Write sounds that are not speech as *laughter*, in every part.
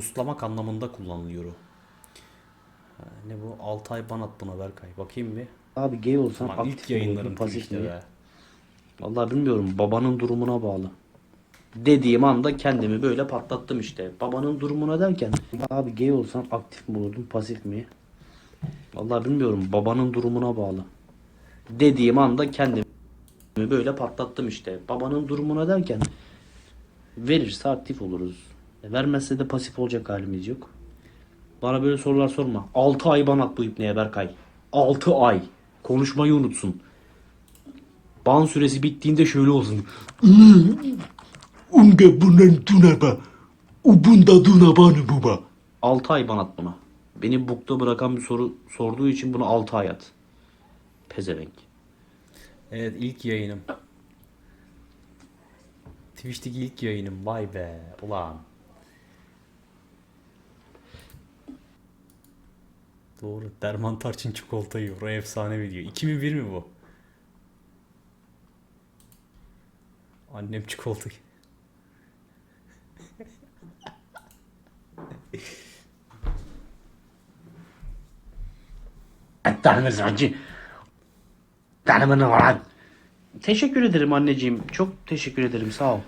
Boostlamak anlamında kullanılıyor o. Ha, Ne bu? 6 ay ban at buna Berkay. Bakayım bir. Abi gay olsan Lan aktif ilk mi yayınlarım pasif Twitch'te mi? be. Vallahi bilmiyorum. Babanın durumuna bağlı. Dediğim anda kendimi böyle patlattım işte. Babanın durumuna derken abi gay olsan aktif mi olurdun pasif mi? Vallahi bilmiyorum. Babanın durumuna bağlı. Dediğim anda kendimi böyle patlattım işte. Babanın durumuna derken verirse aktif oluruz. E, Vermezse de pasif olacak halimiz yok. Bana böyle sorular sorma. 6 ay ban at bu ipneye Berkay. 6 ay. Konuşmayı unutsun. Ban süresi bittiğinde şöyle olsun. Unge bunen tunaba. Ubunda dunabanı buba. 6 ay ban at buna. Beni bukta bırakan bir soru sorduğu için bunu 6 ay at. Pezevenk. Evet ilk yayınım. Twitch'teki ilk yayınım. Vay be. Ulan. Doğru. Derman Tarçın çikolata yiyor. O efsane video. 2001 mi bu? Annem çikolata yiyor. *laughs* Teşekkür ederim anneciğim. Çok teşekkür ederim. Sağ ol.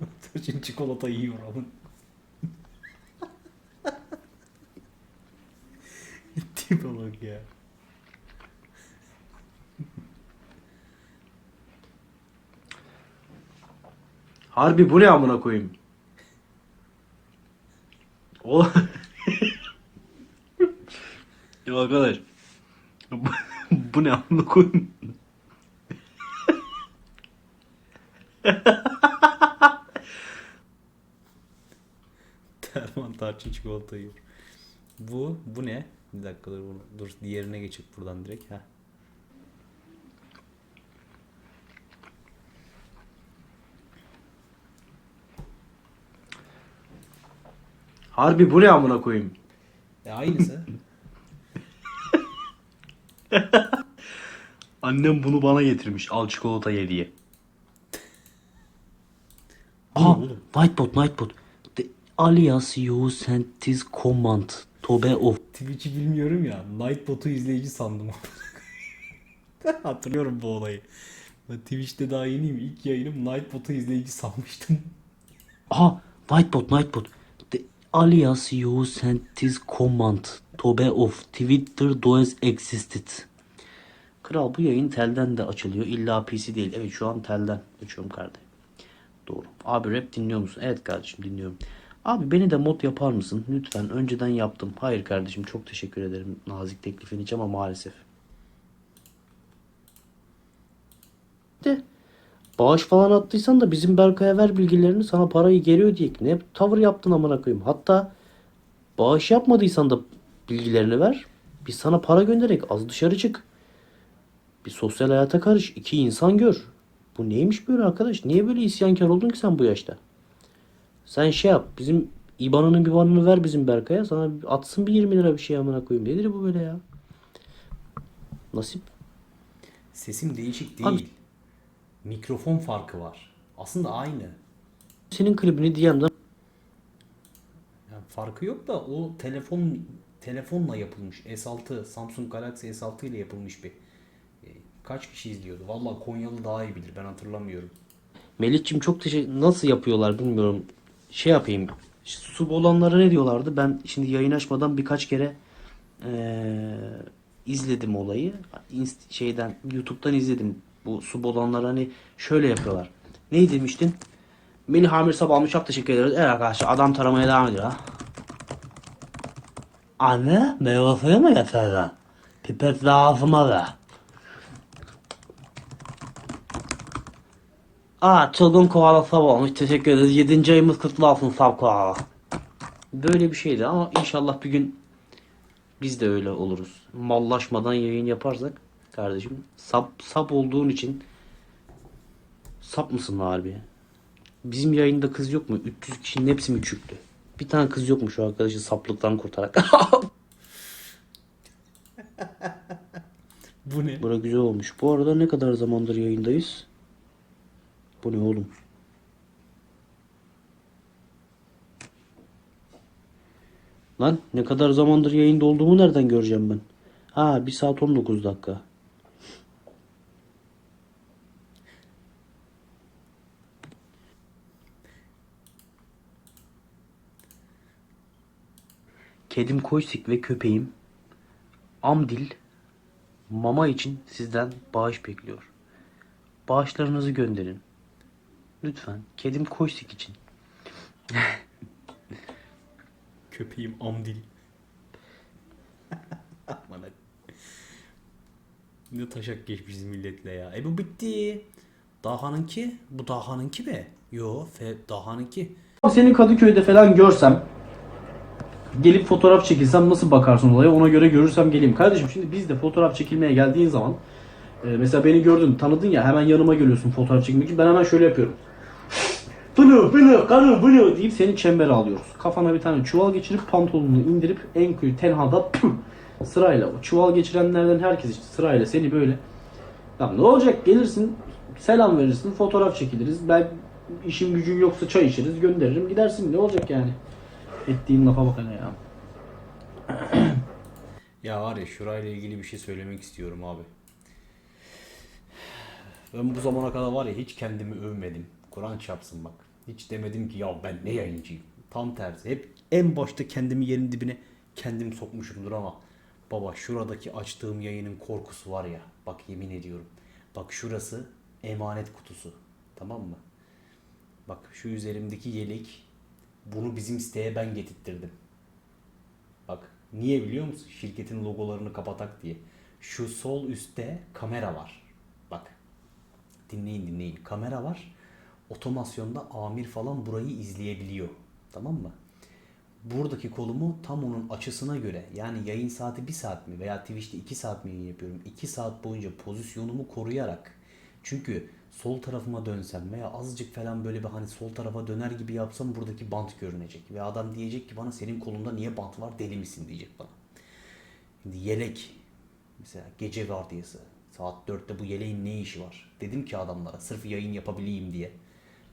*laughs* Tarçın çikolata yiyor oğlum. Tipe bak ya. Harbi bu ne amına koyayım? O *laughs* Ya arkadaş. Bu, ne amına koyayım? Derman Tarçın çikolata yiyor. Bu, bu ne? Bir dakika dur, dur diğerine geçip buradan direkt. ha. Harbi bu ne amına koyayım? E aynısı. *laughs* Annem bunu bana getirmiş. Al çikolata ye diye. Aa, Nightbot, Nightbot. The alias you sent this command to be off. Twitch'i bilmiyorum ya. Nightbot'u izleyici sandım. *laughs* Hatırlıyorum bu olayı. Ben Twitch'te daha yeniyim. İlk yayınım Nightbot'u izleyici sanmıştım. *laughs* Aha, Nightbot, Nightbot. The alias you sent this command to be off. Twitter does existed. Kral bu yayın telden de açılıyor. İlla PC değil. Evet şu an telden açıyorum kardeşim. Doğru. Abi rap dinliyor musun? Evet kardeşim dinliyorum. Abi beni de mod yapar mısın? Lütfen. Önceden yaptım. Hayır kardeşim çok teşekkür ederim nazik teklifin için ama maalesef. De bağış falan attıysan da bizim Berkay'a ver bilgilerini sana parayı geri ödeyek. Ne tavır yaptın amına koyayım. Hatta bağış yapmadıysan da bilgilerini ver. Biz sana para göndererek az dışarı çık. Bir sosyal hayata karış. iki insan gör. Bu neymiş böyle arkadaş? Niye böyle isyankar oldun ki sen bu yaşta? Sen şey yap. Bizim IBAN'ının bir banını ver bizim Berkay'a. Sana atsın bir 20 lira bir şey amına koyayım. Nedir bu böyle ya? Nasip. Sesim değişik değil. Abi- Mikrofon farkı var. Aslında aynı. Senin klibini DM'den Yani farkı yok da o telefon telefonla yapılmış. S6 Samsung Galaxy S6 ile yapılmış bir. e, Kaç kişi izliyordu? Vallahi Konyalı daha iyi bilir. Ben hatırlamıyorum. Melih'cim çok teşekkür... Nasıl yapıyorlar bilmiyorum. Şey yapayım. Sub olanlara ne diyorlardı? Ben şimdi yayın açmadan birkaç kere eee, izledim olayı. İnst- şeyden YouTube'dan izledim. Bu sub olanlar hani şöyle yapıyorlar. Ne demiştin? Melih Amir Sabah almış çok teşekkür ederiz. Evet arkadaşlar adam taramaya devam ediyor ha. Anne meyve suyu mu getirdin? Pipet lazıma da. Aa çılgın koala sab olmuş. Teşekkür ederiz. 7. ayımız kutlu olsun sab koala. Böyle bir şeydi ama inşallah bir gün biz de öyle oluruz. Mallaşmadan yayın yaparsak kardeşim sap sap olduğun için sap mısın harbi? Bizim yayında kız yok mu? 300 kişinin hepsi mi çüktü? Bir tane kız yok mu şu arkadaşı saplıktan kurtarak? *laughs* Bu ne? Bura güzel olmuş. Bu arada ne kadar zamandır yayındayız? Bu ne oğlum? Lan ne kadar zamandır yayında olduğumu nereden göreceğim ben? Ha 1 saat 19 dakika. Kedim Koysik ve köpeğim Amdil mama için sizden bağış bekliyor. Bağışlarınızı gönderin. Lütfen. Kedim Koysik için. Köpeğim Amdil. *laughs* Bana. Ne taşak geçmişiz milletle ya. E bu bitti. Daha'nınki. Bu Daha'nınki mi? Yo, Fe Daha'nınki. Seni Kadıköy'de falan görsem gelip fotoğraf çekilsem nasıl bakarsın olaya ona göre görürsem geleyim. Kardeşim şimdi biz de fotoğraf çekilmeye geldiğin zaman e, mesela beni gördün tanıdın ya hemen yanıma geliyorsun fotoğraf çekmek için ben hemen şöyle yapıyorum. Fını fını kanı fını deyip seni çembere alıyoruz. Kafana bir tane çuval geçirip pantolonunu indirip en kıyı tenhada püh, sırayla o çuval geçirenlerden herkes işte sırayla seni böyle ya ne olacak gelirsin selam verirsin fotoğraf çekiliriz ben işim gücün yoksa çay içeriz gönderirim gidersin ne olacak yani ettiğin lafa bak hele ya. *clears throat* Ya var ya şurayla ilgili bir şey söylemek istiyorum abi. Ben bu zamana kadar var ya hiç kendimi övmedim. Kur'an çarpsın bak. Hiç demedim ki ya ben ne yayıncıyım. Tam tersi. Hep en başta kendimi yerin dibine kendim sokmuşumdur ama baba şuradaki açtığım yayının korkusu var ya. Bak yemin ediyorum. Bak şurası emanet kutusu. Tamam mı? Bak şu üzerimdeki yelek bunu bizim siteye ben getirttirdim. Bak niye biliyor musun? Şirketin logolarını kapatak diye. Şu sol üstte kamera var. Bak dinleyin dinleyin. Kamera var. Otomasyonda amir falan burayı izleyebiliyor. Tamam mı? Buradaki kolumu tam onun açısına göre yani yayın saati 1 saat mi veya Twitch'te 2 saat mi yayın yapıyorum? 2 saat boyunca pozisyonumu koruyarak çünkü sol tarafıma dönsem veya azıcık falan böyle bir hani sol tarafa döner gibi yapsam buradaki bant görünecek. Ve adam diyecek ki bana senin kolunda niye bant var deli misin diyecek bana. Şimdi yelek mesela gece vardiyası saat 4'te bu yeleğin ne işi var? Dedim ki adamlara sırf yayın yapabileyim diye.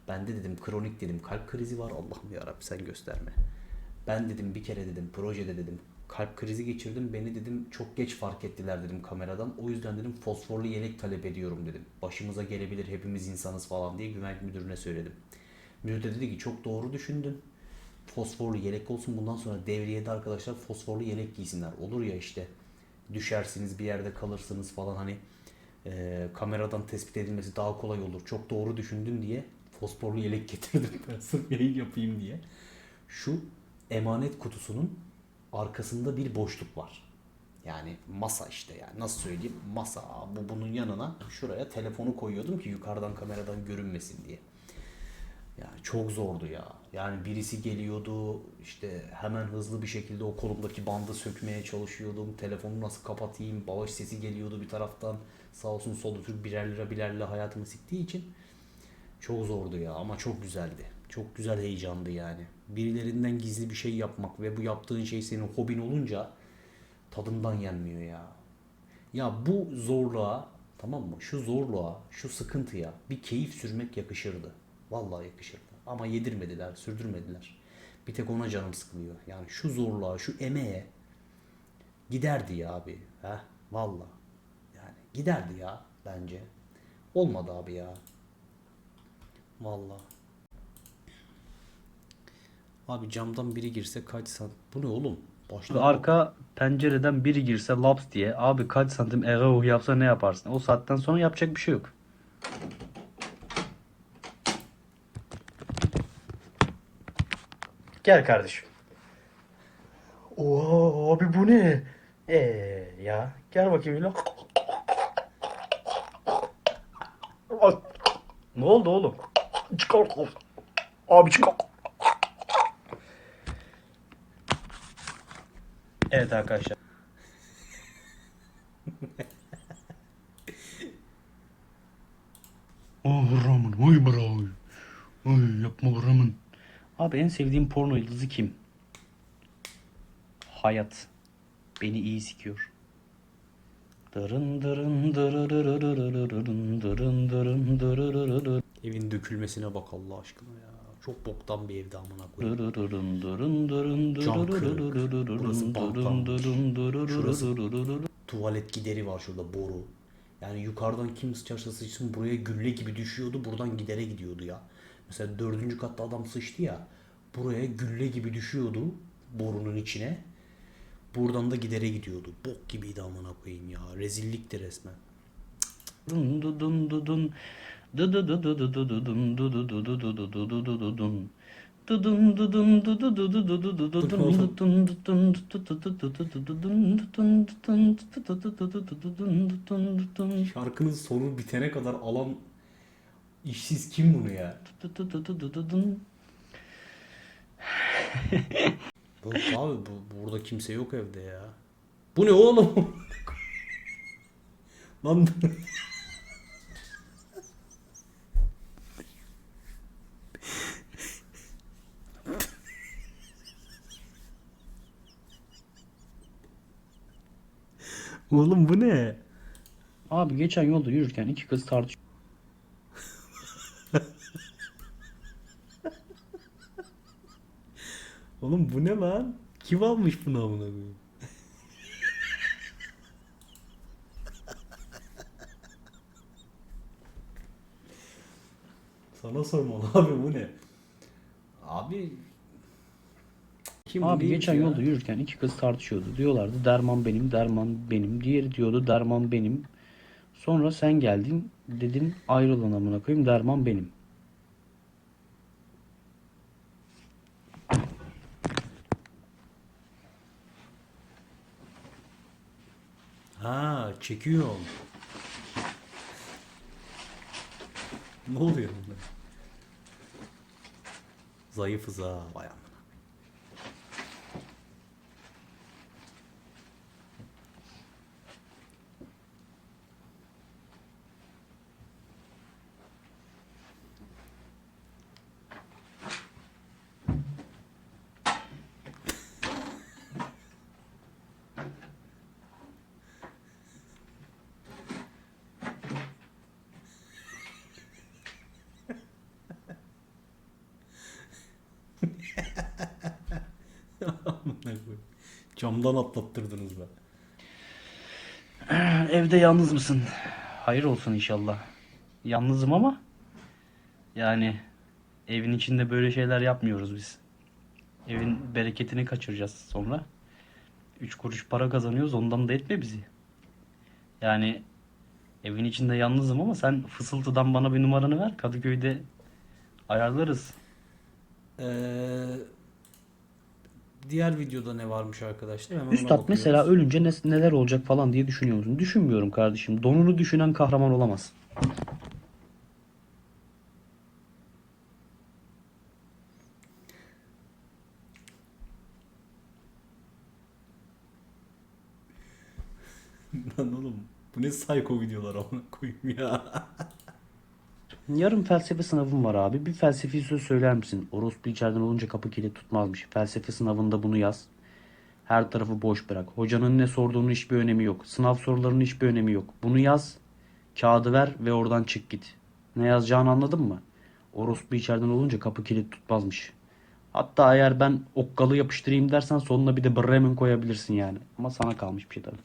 Ben de dedim kronik dedim kalp krizi var Allah'ım yarabbim sen gösterme. Ben dedim bir kere dedim projede dedim kalp krizi geçirdim beni dedim çok geç fark ettiler dedim kameradan. O yüzden dedim fosforlu yelek talep ediyorum dedim. Başımıza gelebilir hepimiz insanız falan diye güvenlik müdürüne söyledim. Müdür de dedi ki çok doğru düşündün. Fosforlu yelek olsun bundan sonra devriyede arkadaşlar fosforlu yelek giysinler. Olur ya işte düşersiniz bir yerde kalırsınız falan hani e, kameradan tespit edilmesi daha kolay olur. Çok doğru düşündün diye fosforlu yelek getirdim *laughs* ben sırf yayın yapayım diye. Şu emanet kutusunun arkasında bir boşluk var. Yani masa işte yani nasıl söyleyeyim masa bu bunun yanına şuraya telefonu koyuyordum ki yukarıdan kameradan görünmesin diye. Yani çok zordu ya. Yani birisi geliyordu işte hemen hızlı bir şekilde o kolumdaki bandı sökmeye çalışıyordum. Telefonu nasıl kapatayım? Bağış sesi geliyordu bir taraftan. Sağ olsun solda Türk birer lira birer lira hayatımı siktiği için. Çok zordu ya ama çok güzeldi. Çok güzel heyecandı yani. Birilerinden gizli bir şey yapmak ve bu yaptığın şey senin hobin olunca tadından yenmiyor ya. Ya bu zorluğa tamam mı? Şu zorluğa, şu sıkıntıya bir keyif sürmek yakışırdı. Vallahi yakışırdı. Ama yedirmediler, sürdürmediler. Bir tek ona canım sıkılıyor. Yani şu zorluğa, şu emeğe giderdi ya abi. Heh, vallahi. Yani giderdi ya bence. Olmadı abi ya. Vallahi. Abi camdan biri girse kaç sant... Bu ne oğlum? Başta Arka pencereden biri girse laps diye abi kaç santim eğer yapsa ne yaparsın? O saatten sonra yapacak bir şey yok. Gel kardeşim. Oo abi bu ne? Ee ya gel bakayım öyle. Ne oldu oğlum? Çıkar. Abi çıkar. Evet arkadaşlar. *laughs* Oh Raman, oy bravo. Oy yapma Raman. Abi en sevdiğim porno yıldızı kim? Hayat. Beni iyi sikiyor. Dırın dırın dırırırırırırın dırın dırın dırırırırın. Evin dökülmesine bak Allah aşkına ya. Çok boktan bir evdi amına koyayım. Cam kırık. Burası durun, Şurası-. Tuvalet gideri var şurada boru. Yani yukarıdan kim sıçarsa sıçsın buraya gülle gibi düşüyordu. Buradan gidere gidiyordu ya. Mesela dördüncü katta adam sıçtı ya. Buraya gülle gibi düşüyordu borunun içine. Buradan da gidere gidiyordu. Bok gibiydi amına koyayım ya. Rezillikti resmen. Dun dun dun dun Dudu Şarkının sonu bitene kadar alan işsiz kim bunu ya? bu, abi bu, burada kimse yok evde ya. Bu ne oğlum? Lan Oğlum bu ne? Abi geçen yolda yürürken iki kız tartışıyor. *laughs* Oğlum bu ne lan? Kim almış bunu amına koyayım? *laughs* Sana sormalı abi bu ne? Abi kim Abi geçen ya? yolda yürürken iki kız tartışıyordu. Diyorlardı derman benim, derman benim. Diğeri diyordu derman benim. Sonra sen geldin dedin ayrılın amına koyayım derman benim. Ha çekiyor. ne oluyor bunda? Zayıfız ha vay amına. Amına koyayım. Camdan atlattırdınız be. *clears throat* Evde yalnız mısın? Hayır olsun inşallah. Yalnızım ama yani evin içinde böyle şeyler yapmıyoruz biz. Evin bereketini kaçıracağız sonra. Üç kuruş para kazanıyoruz ondan da etme bizi. Yani evin içinde yalnızım ama sen fısıltıdan bana bir numaranı ver. Kadıköy'de ayarlarız. Ee, diğer videoda ne varmış arkadaşlar? Hemen Üstad mesela ölünce ne- neler olacak falan diye düşünüyor musun? Düşünmüyorum kardeşim. Donunu düşünen kahraman olamaz. *laughs* Lan oğlum bu ne psycho videolar amına koyayım ya. *laughs* Yarın felsefe sınavım var abi. Bir felsefi söz söyler misin? Orospu içeriden olunca kapı kilit tutmazmış. Felsefe sınavında bunu yaz. Her tarafı boş bırak. Hocanın ne sorduğunun hiçbir önemi yok. Sınav sorularının hiçbir önemi yok. Bunu yaz. Kağıdı ver ve oradan çık git. Ne yazacağını anladın mı? Orospu içeriden olunca kapı kilit tutmazmış. Hatta eğer ben okkalı yapıştırayım dersen sonuna bir de Bremen koyabilirsin yani. Ama sana kalmış bir şey tabii.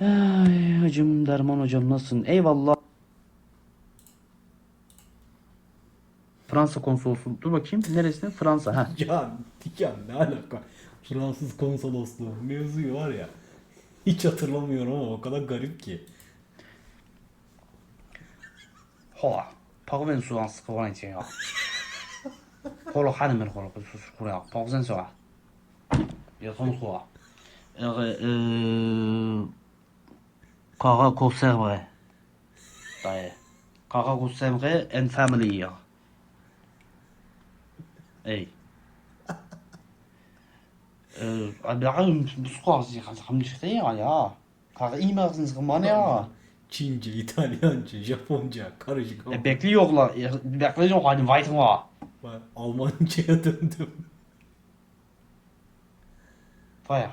Ay, hacım Derman hocam nasılsın? Eyvallah. Fransa konsolosu. Dur bakayım. Neresinde? Fransa. Ha. ya ya ne alaka? Fransız konsolosluğu mevzuyu var ya. Hiç hatırlamıyorum ama o kadar garip ki. Hola. Pagven su an sıkıvan için ya. Hola hanımır hola. Sus kuraya. Pagven su an. Ya son su Eee... Kara konserve. Dayı. Kara konserve en family ya. اي العالم سكوازي خمس خطيرة يا Ima zaman ya. Çince, İtalyanca, Japonca karışık. E, bekliyorlar. E, Bekliyor hani White var. Ben Almanca'ya döndüm. Baya.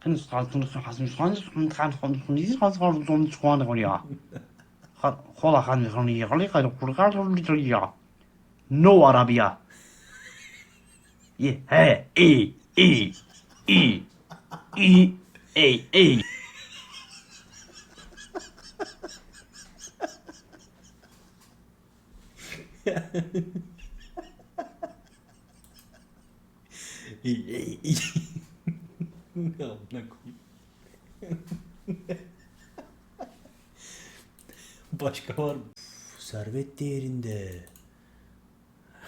Hani sıkıntı hasım şu an sıkıntı kan kan kan dizi kan kan kan şu an kan ya. Kola kan kan ya. Kola kan kan ya. No Arabiya. Ye, he, i, i, i, i, ey, ey. Ya amına koyayım. Başka var mı? Servet değerinde.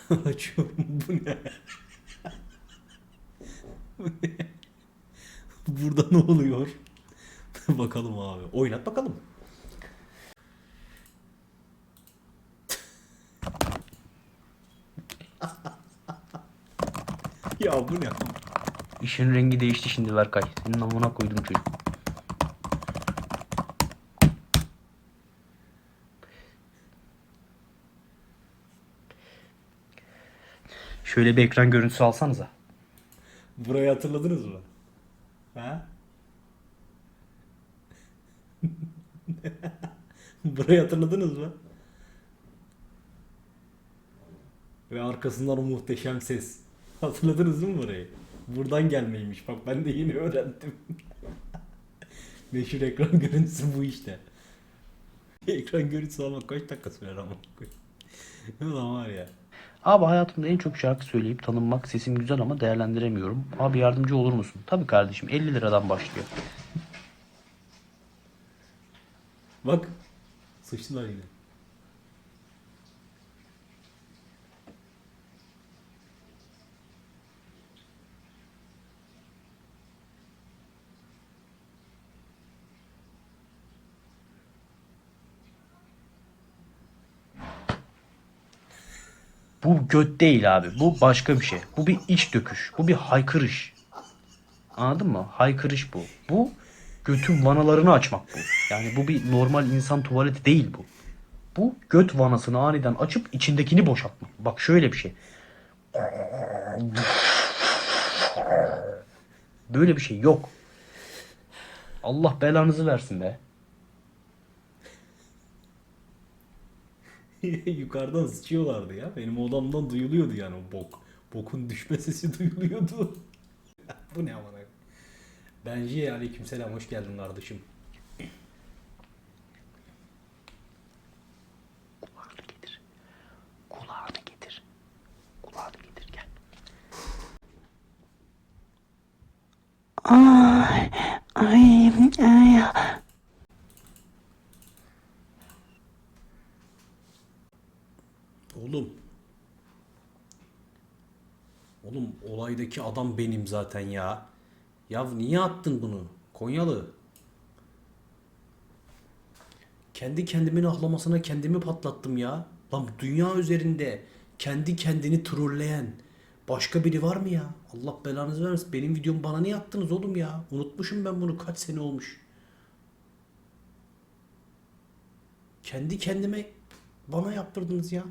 *laughs* Açıyorum bu ne? Bu ne? Burada ne oluyor? *laughs* bakalım abi. Oynat bakalım. *laughs* ya bu ne? İşin rengi değişti şimdi Berkay. Senin amına koydum çocuk. Şöyle bir ekran görüntüsü alsanıza. Burayı hatırladınız mı? Ha? *laughs* Burayı hatırladınız mı? Ve arkasından o muhteşem ses. Hatırladınız mı burayı? Buradan gelmeymiş. Bak ben de yeni öğrendim. *laughs* Meşhur ekran *laughs* görüntüsü bu işte. Ekran görüntüsü almak kaç dakika sürer ama. Ulan var ya. Abi hayatımda en çok şarkı söyleyip tanınmak sesim güzel ama değerlendiremiyorum. Abi yardımcı olur musun? Tabii kardeşim 50 liradan başlıyor. Bak. Sıçtılar yine. Bu göt değil abi. Bu başka bir şey. Bu bir iç döküş. Bu bir haykırış. Anladın mı? Haykırış bu. Bu götün vanalarını açmak bu. Yani bu bir normal insan tuvaleti değil bu. Bu göt vanasını aniden açıp içindekini boşaltmak. Bak şöyle bir şey. Böyle bir şey yok. Allah belanızı versin be. *laughs* Yukarıdan sıçıyorlardı ya. Benim odamdan duyuluyordu yani o bok. Bokun düşme sesi *laughs* duyuluyordu. *laughs* Bu ne amına? Benji aleykümselam hoş geldin kardeşim. Kulağını getir. Kulağını getir. Kulağını getir gel. Ay, ay, ay. Oğlum. Oğlum olaydaki adam benim zaten ya. Ya niye attın bunu? Konyalı. Kendi kendimin ahlamasına kendimi patlattım ya. Lan dünya üzerinde kendi kendini trolleyen başka biri var mı ya? Allah belanızı vermesin. Benim videomu bana niye attınız oğlum ya? Unutmuşum ben bunu kaç sene olmuş. Kendi kendime bana yaptırdınız ya.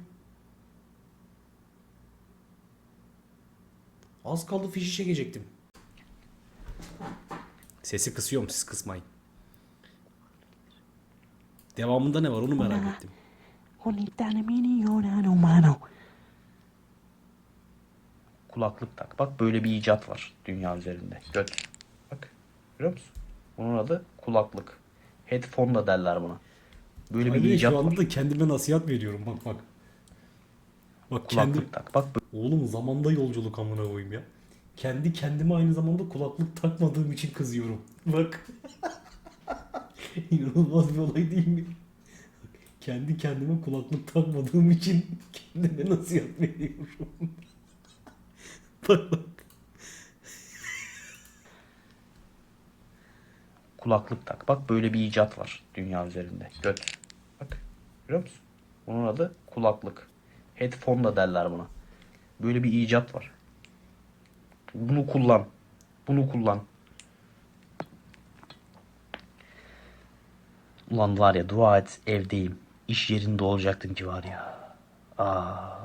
Az kaldı fişi çekecektim. Sesi kısıyorum siz kısmayın. Devamında ne var onu merak ettim. Yorano mano. Kulaklık tak. Bak böyle bir icat var dünya üzerinde. Göt. Bak. Görüyor musun? Bunun adı kulaklık. Headphone da derler buna. Böyle bir Abi icat şu var. anda da kendime nasihat veriyorum bak bak. Bak. Kulaklık tak. Bak Oğlum zamanda yolculuk amına koyayım ya. Kendi kendime aynı zamanda kulaklık takmadığım için kızıyorum. Bak. *laughs* İnanılmaz bir olay değil mi? Kendi kendime kulaklık takmadığım için kendime nasihat veriyorum. *laughs* bak bak. kulaklık tak. Bak böyle bir icat var dünya üzerinde. Göt. Bak. Görüyor musun? Bunun adı kulaklık. Headphone da derler buna. Böyle bir icat var. Bunu kullan. Bunu kullan. Ulan var ya dua et evdeyim. İş yerinde olacaktın ki var ya. Aa.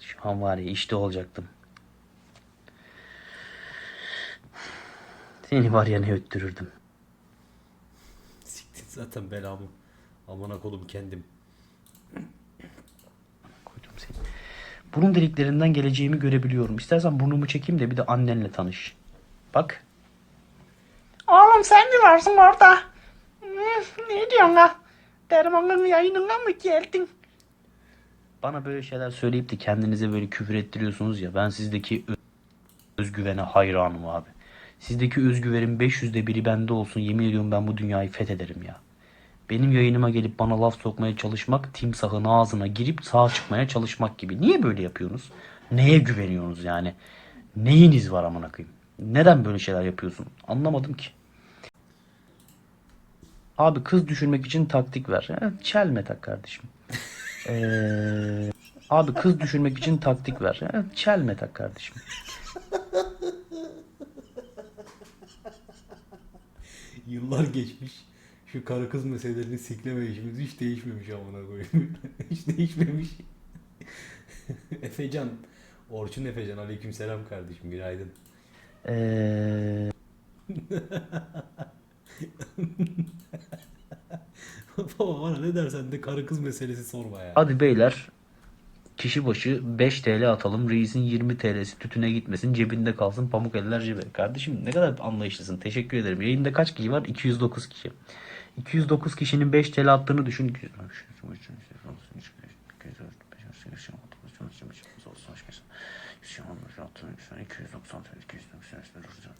Şu an var ya işte olacaktım. Seni var ya ne öttürürdüm. Siktir zaten belamı. Amına kolum kendim. Burun deliklerinden geleceğimi görebiliyorum. İstersen burnumu çekeyim de bir de annenle tanış. Bak. Oğlum sen de varsın orada. Ne diyorsun ha? Dermanın yayınına mı geldin? Bana böyle şeyler söyleyip de kendinize böyle küfür ettiriyorsunuz ya. Ben sizdeki özgüvene hayranım abi. Sizdeki özgüvenin 500'de biri bende olsun. Yemin ediyorum ben bu dünyayı fethederim ya. Benim yayınıma gelip bana laf sokmaya çalışmak, timsahın ağzına girip sağ çıkmaya çalışmak gibi. Niye böyle yapıyorsunuz? Neye güveniyorsunuz yani? Neyiniz var amına koyayım? Neden böyle şeyler yapıyorsun? Anlamadım ki. Abi kız düşürmek için taktik ver. Ha, çelme tak kardeşim. *laughs* Ee, abi kız düşürmek için taktik ver. Ha, çelme tak kardeşim. Yıllar geçmiş. Şu karı kız meselelerini sikleme işimiz hiç değişmemiş amına koyayım. *laughs* hiç değişmemiş. *laughs* Efecan. Orçun Efecan. Aleykümselam kardeşim. Günaydın. Ee, *laughs* Baba bana ne dersen de karı kız meselesi sorma ya. hadi beyler kişi başı 5 TL atalım. Reisin 20 TL'si tütüne gitmesin. Cebinde kalsın. Pamuk eller cebe. Kardeşim ne kadar anlayışlısın. Teşekkür ederim. Yayında kaç kişi var? 209 kişi. 209 kişinin 5 TL attığını düşün.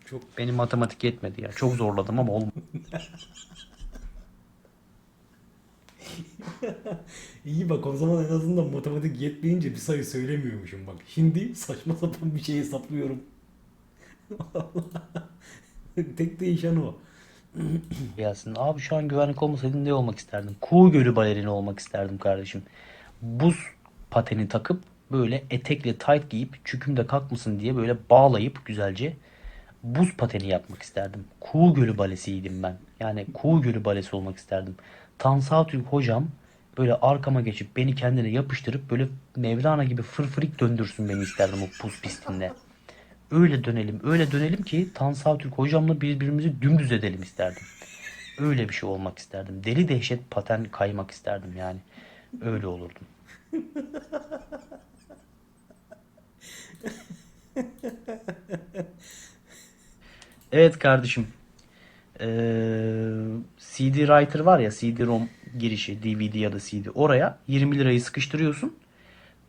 Çok Benim matematik yetmedi ya. Çok zorladım ama olmadı. iyi bak o zaman en azından matematik yetmeyince bir sayı söylemiyormuşum bak. Şimdi saçma sapan bir şey hesaplıyorum. Tek değişen o. gelsin. Abi şu an güvenlik olmasaydım ne olmak isterdim? Kuğu Gölü balerini olmak isterdim kardeşim. Buz pateni takıp böyle etekle tight giyip çükümde kalkmasın diye böyle bağlayıp güzelce buz pateni yapmak isterdim. Kuğu Gölü balesiydim ben. Yani Kuğu Gölü balesi olmak isterdim. Tansu Türk hocam böyle arkama geçip beni kendine yapıştırıp böyle Mevlana gibi fırfırik döndürsün beni isterdim o buz pistinde. Öyle dönelim, öyle dönelim ki Tansu Türk hocamla birbirimizi dümdüz edelim isterdim. Öyle bir şey olmak isterdim. Deli dehşet paten kaymak isterdim yani. Öyle olurdum. *laughs* Evet kardeşim. Ee, CD Writer var ya CD-ROM girişi DVD ya da CD oraya 20 lirayı sıkıştırıyorsun.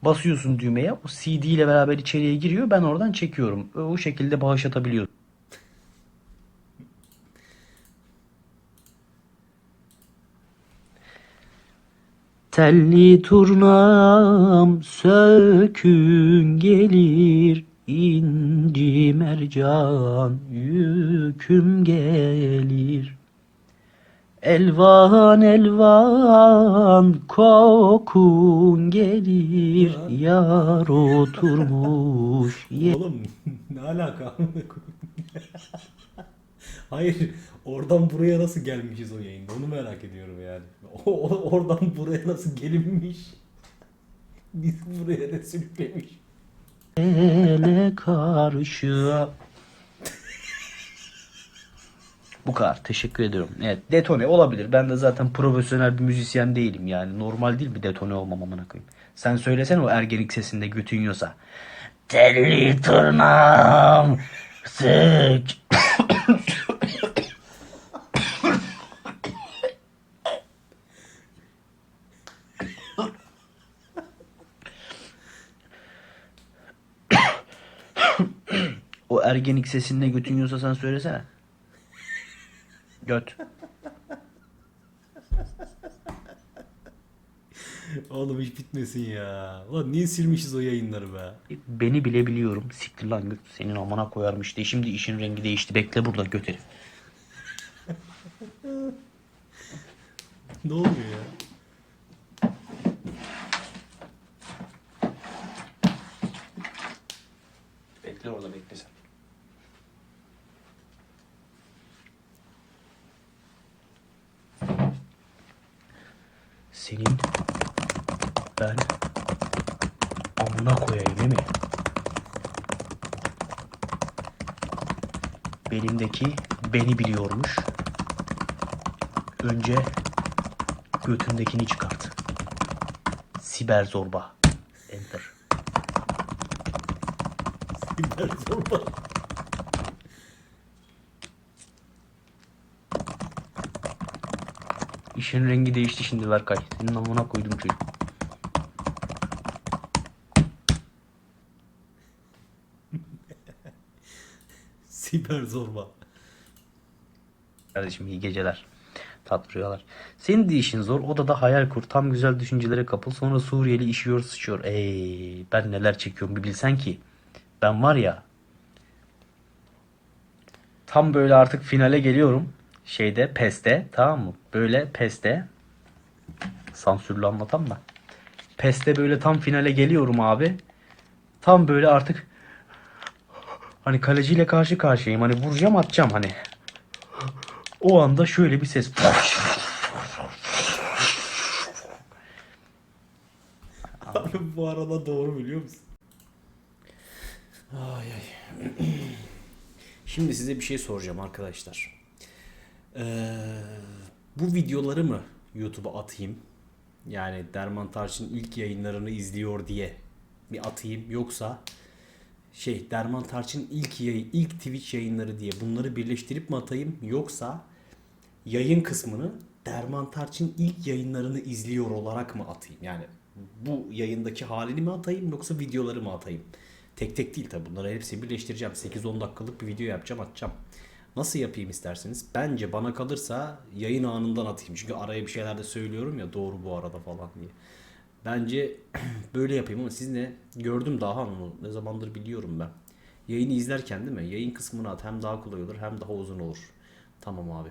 Basıyorsun düğmeye o CD ile beraber içeriye giriyor ben oradan çekiyorum. O şekilde bağış atabiliyorsun. Telli turnam sökün gelir inci mercan yüküm gelir. Elvan elvan kokun gelir yar oturmuş *laughs* ye- Oğlum ne alaka? Hayır oradan buraya nasıl gelmişiz o yayında onu merak ediyorum yani. O- oradan buraya nasıl gelinmiş? Biz buraya ne sürüklemiş? ele karşı. Bu kadar. Teşekkür ediyorum. Evet detone olabilir. Ben de zaten profesyonel bir müzisyen değilim yani. Normal değil bir detone olmam amına koyayım. Sen söylesene o ergenik sesinde götün yiyorsa. Telli tırnağım sık. *coughs* *coughs* *coughs* O ergenik sesinde götün yiyorsa sen söylesene. Göt. Oğlum hiç bitmesin ya. Ulan niye silmişiz o yayınları be? Beni bile biliyorum. Siktir lan göt. Senin amına koyarım işte. Şimdi işin rengi değişti. Bekle burada göt herif. *laughs* Ne oluyor ya? Bekle orada bekle sen. Senin ben amına koyayım değil mi? Benimdeki beni biliyormuş. Önce götündekini çıkart. Siber zorba. Enter. Siber zorba. İşin rengi değişti şimdi Berkay. Senin amına koydum çocuk. *laughs* Siber zorba. Kardeşim iyi geceler. Tatlı rüyalar. Senin de işin zor. Odada hayal kur. Tam güzel düşüncelere kapıl. Sonra Suriyeli işiyor sıçıyor. Ey ben neler çekiyorum bir bilsen ki. Ben var ya. Tam böyle artık finale geliyorum. Şeyde PES'te tamam mı? Böyle PES'te. Sansürlü anlatam da. PES'te böyle tam finale geliyorum abi. Tam böyle artık hani kaleciyle karşı karşıyayım. Hani vuracağım atacağım hani. O anda şöyle bir ses. Abi bu arada doğru biliyor musun? Ay ay. Şimdi size bir şey soracağım arkadaşlar. Ee, bu videoları mı YouTube'a atayım? Yani Derman Tarçın ilk yayınlarını izliyor diye bir atayım yoksa şey Derman Tarçın ilk yayın, ilk Twitch yayınları diye bunları birleştirip mi atayım yoksa yayın kısmını Derman Tarçın ilk yayınlarını izliyor olarak mı atayım? Yani bu yayındaki halini mi atayım yoksa videoları mı atayım? Tek tek değil tabi bunları hepsini birleştireceğim. 8-10 dakikalık bir video yapacağım atacağım. Nasıl yapayım isterseniz? Bence bana kalırsa yayın anından atayım. Çünkü araya bir şeyler de söylüyorum ya doğru bu arada falan diye. Bence *clears throat* böyle yapayım ama siz ne? Gördüm daha onu. Ne zamandır biliyorum ben. Yayını izlerken değil mi? Yayın kısmını at. Hem daha kolay olur hem daha uzun olur. Tamam abi.